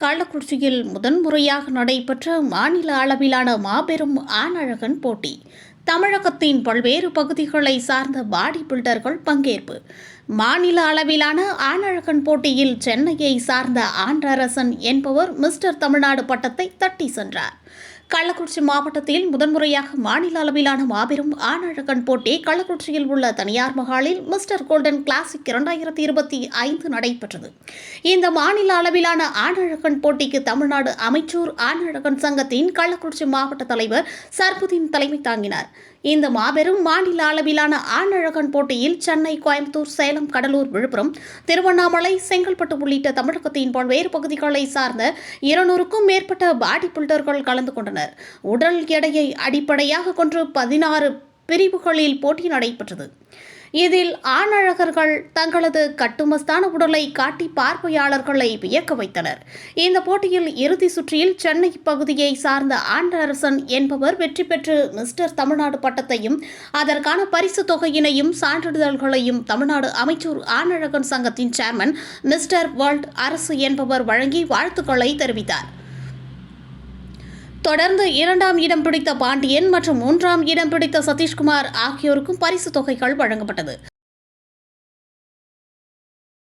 கள்ளக்குறிச்சியில் முதன்முறையாக நடைபெற்ற மாநில அளவிலான மாபெரும் ஆணழகன் போட்டி. தமிழகத்தின் பல்வேறு பகுதிகளை சார்ந்த பாடி பில்டர்கள் பங்கேற்பு. மாநில அளவிலான ஆணழகன் போட்டியில் சென்னையை சார்ந்த ஆண்டரசன் என்பவர் மிஸ்டர் தமிழ்நாடு பட்டத்தை தட்டி சென்றார். கள்ளக்குறிச்சி மாவட்டத்தில் முதன்முறையாக மாநில அளவிலான மாபெரும் ஆணழகன் போட்டி கள்ளக்குறிச்சியில் உள்ள தனியார் மகாலில் மிஸ்டர் கோல்டன் கிளாசிக் இரண்டாயிரத்தி இருபத்தி ஐந்து நடைபெற்றது. இந்த மாநில அளவிலான ஆணழகன் போட்டிக்கு தமிழ்நாடு அமைச்சூர் ஆணழகன் சங்கத்தின் கள்ளக்குறிச்சி மாவட்ட தலைவர் சர்புதீன் தலைமை தாங்கினார். இந்த மாபெரும் மாநில அளவிலான ஆணழகன் போட்டியில் சென்னை கோயம்புத்தூர் சேலம் கடலூர் விழுப்புரம் திருவண்ணாமலை செங்கல்பட்டு உள்ளிட்ட தமிழகத்தின் பல்வேறு பகுதிகளை சார்ந்த இருநூறுக்கும் மேற்பட்ட பாடி பில்டர்கள் கலந்து கொண்டனர். உடல் எடையை அடிப்படையாக கொண்டு பதினாறு பிரிவுகளில் போட்டி நடைபெற்றது. இதில் ஆணழகர்கள் தங்களது கட்டுமஸ்தான உடலை காட்டி பார்வையாளர்களை வியக்க வைத்தனர். இந்த போட்டியில் இறுதி சுற்றில் சென்னை பகுதியை சார்ந்த ஆண்டரசன் என்பவர் வெற்றி பெற்று மிஸ்டர் தமிழ்நாடு பட்டத்தையும் அதற்கான பரிசு தொகையினையும் சான்றிதழ்களையும் தமிழ்நாடு அமைச்சூர் ஆணழகன் சங்கத்தின் சேர்மன் மிஸ்டர் வேர்ல்ட் அரசு என்பவர் வழங்கி வாழ்த்துக்களை தெரிவித்தார். தொடர்ந்து இரண்டாம் இடம் பிடித்த பாண்டியன் மற்றும் மூன்றாம் இடம் பிடித்த சதீஷ்குமார் ஆகியோருக்கும் பரிசு தொகைகள் வழங்கப்பட்டது.